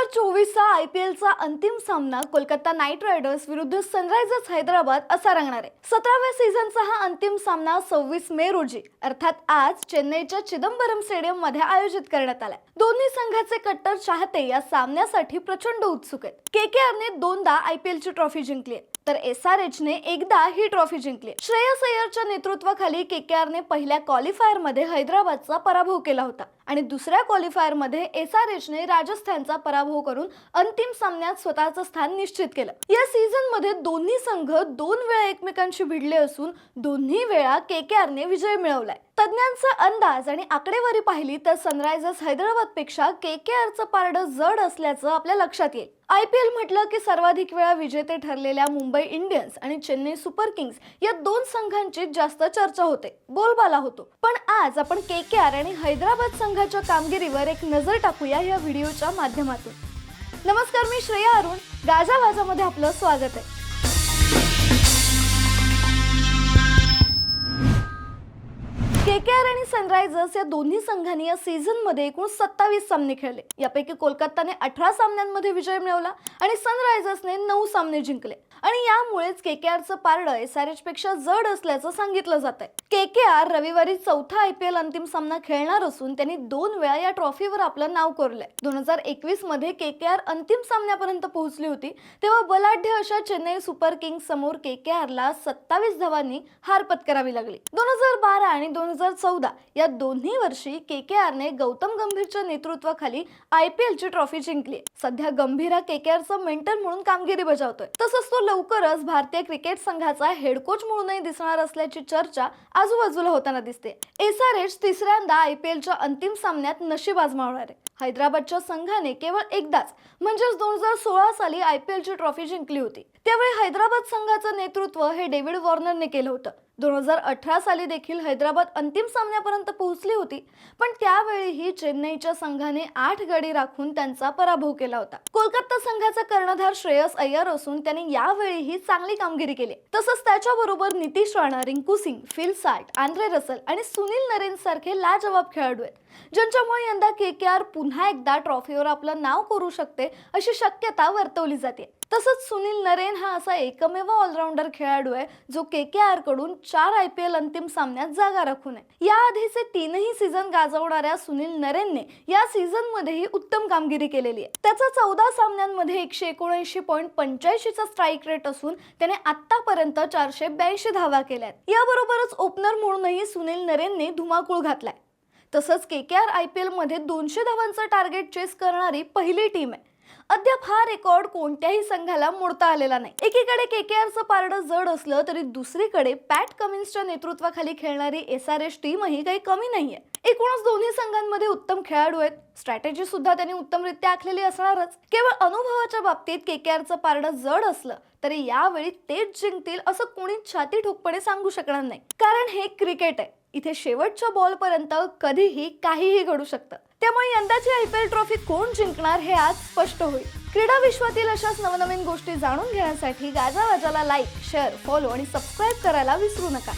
हजार चोवीसचा I P एलचा अंतिम सामना कोलकाता नाईट रायडर्स विरुद्ध सनरायझर्स हैदराबाद असा रंगणार आहे. सतराव्या सीझनचा हा अंतिम सामना सव्वीस मे रोजी अर्थात आज चेन्नईच्या चिदंबरम स्टेडियममध्ये आयोजित करण्यात आलाय. दोन्ही संघाचे कट्टर चाहते या सामन्यासाठी प्रचंड उत्सुक आहेत. के के आरने दोनदा आय पी एलची ट्रॉफी जिंकली आहे तर एस आर एच ने एकदा ही ट्रॉफी जिंकली श्रेयस अय्यरच्या नेतृत्वाखाली के के आरने पहिल्या क्वालिफायरमध्ये हैदराबादचा पराभव केला होता. आणि दुसऱ्या क्वालिफायरमध्ये एस आर एचने राजस्थानचा पराभव करून अंतिम सामन्यात स्वतःचं स्थान निश्चित केलं. या सीझनमध्ये दोन्ही संघ दोन वेळा एकमेकांशी भिडले असून दोन्ही वेळा के के आरने विजय मिळवलाय. तज्ज्ञांचा अंदाज आणि आकडेवारी पाहिली तर सनरायझर्स हैदराबादपेक्षा के के आरचं पारडं जड असल्याचं आपल्या लक्षात येईल. आय पी एल म्हटलं की सर्वाधिक वेळा विजेते ठरलेल्या मुंबई इंडियन्स आणि चेन्नई सुपर किंग्स या दोन संघांची जास्त चर्चा होते. बोलबाला होतो. पण आज आपण के के आर आणि हैदराबाद संघ संघाच्या कामगिरीवर एक नजर टाकूया या व्हिडिओच्या माध्यमातून. नमस्कार मी श्रेया अरुण. गाजा वाजामध्ये आपलं स्वागत आहे. के के आर आणि सनरायझर्स या दोन्ही संघांनी या सीझनमध्ये एकूण सत्तावीस सामने खेळले. यापैकी कोलकाताने अठरा सामन्यांमध्ये विजय मिळवला आणि सनरायझर्सने नऊ सामने जिंकले. आणि यामुळेच के के आरचं पारडं एस आर एच पेक्षा जड असल्याचं सांगितलं जात आहे के के आर रविवारी चौथा आय पी एल अंतिम सामना खेळणार असून त्यांनी दोन वेळा या ट्रॉफीवर आपलं नाव कोरलंय. दोन हजार एकवीसमध्ये के के आर अंतिम सामन्यापर्यंत पोहोचली होती तेव्हा बलाढ्य अशा चेन्नई सुपर किंग्स समोर के के आरला सत्तावीस धावांनी हार पत्करावी लागली. दोन हजार बारा आणि दोन हजार चौदा या दोन्ही वर्षी के के आरने गौतम गंभीरच्या नेतृत्वाखाली आय पी एलची ट्रॉफी जिंकली. सध्या गंभीर हा के के आरचा मेंटर म्हणून कामगिरी बजावतोय. तसंच तो लवकरच भारतीय क्रिकेट संघाचा हेड कोच म्हणूनही दिसणार असल्याची चर्चा आजूबाजूला होताना दिसते. एस आर एच तिसऱ्यांदा आय पी एलच्या अंतिम सामन्यात नशीब आजमावणार आहे. हैदराबादच्या संघाने केवळ एकदाच म्हणजेच दोन हजार सोळा साली आय पी एलची ट्रॉफी जिंकली होती. त्यावेळी हैदराबाद संघाचं नेतृत्व हे डेव्हिड वॉर्नरने केलं होतं. दोन हजार अठरा साली देखील हैदराबाद अंतिम सामन्यापर्यंत पोहोचली होती पण त्यावेळीही चेन्नईच्या संघाने आठ गडी राखून त्यांचा पराभव केला होता. कोलकाता संघाचा कर्णधार श्रेयस अय्यर असून त्याने यावेळीही चांगली कामगिरी केली. तसंच त्याच्याबरोबर Nitish Rana Rinku Singh Phil Salt Andre Russell आणि सुनील नरेन सारखे लाजवाब खेळाडू आहेत. ज्यांच्यामुळे यंदा के के आर पुन्हा एकदा ट्रॉफीवर आपलं नाव करू शकते अशी शक्यता वर्तवली जाते. तसंच सुनील नरेन हा असा एकमेव ऑलराऊंडर खेळाडू आहे जो के के आरकडून चार आय पी एल अंतिम सामन्यात जागा राखून आहे. याआधीचे तीनही सीझन गाजवणाऱ्या सुनील नरेनने या सीझन मध्येही उत्तम कामगिरी केलेली आहे. त्याचा चौदा सामन्यांमध्ये एकशे एकोणऐंशी पॉईंट पंच्याऐंशीचा स्ट्राईक रेट असून त्याने आतापर्यंत चारशे ब्याऐंशी धावा केल्या आहेत. याबरोबरच ओपनर म्हणूनही सुनील नरेनने धुमाकूळ घातलाय. तसंच K K R I P एलमध्ये दोनशे धावांचं टार्गेट चेस करणारी पहिली टीम आहे. अद्याप हा रेकॉर्ड कोणत्याही संघाला मोडता आलेला नाही. एकीकडे के के आरचं पारडं जड असलं तरी दुसरीकडे पॅट कमिन्सच्या नेतृत्वाखाली खेळणारी एस आर एस टीमही काही कमी नाहीये. एकूणच दोन्ही संघांमध्ये उत्तम खेळाडू आहेत. स्ट्रॅटेजी सुद्धा त्यांनी उत्तमरित्या आखलेली असणारच. केवळ अनुभवाच्या बाबतीत के के आरचं पारडं जड असलं तरी यावेळी तेच जिंकतील असं कोणी छाती ठोकपणे सांगू शकणार नाही. कारण हे क्रिकेट आहे. इथे शेवटच्या बॉलपर्यंत कधीही काहीही घडू शकतं. त्यामुळे यंदाची आय पी एल ट्रॉफी कोण जिंकणार हे आज स्पष्ट होईल. क्रीडा विश्वातील अशाच नवनवीन गोष्टी जाणून घेण्यासाठी गाजावाजाला लाईक शेअर फॉलो आणि सबस्क्राईब करायला विसरू नका.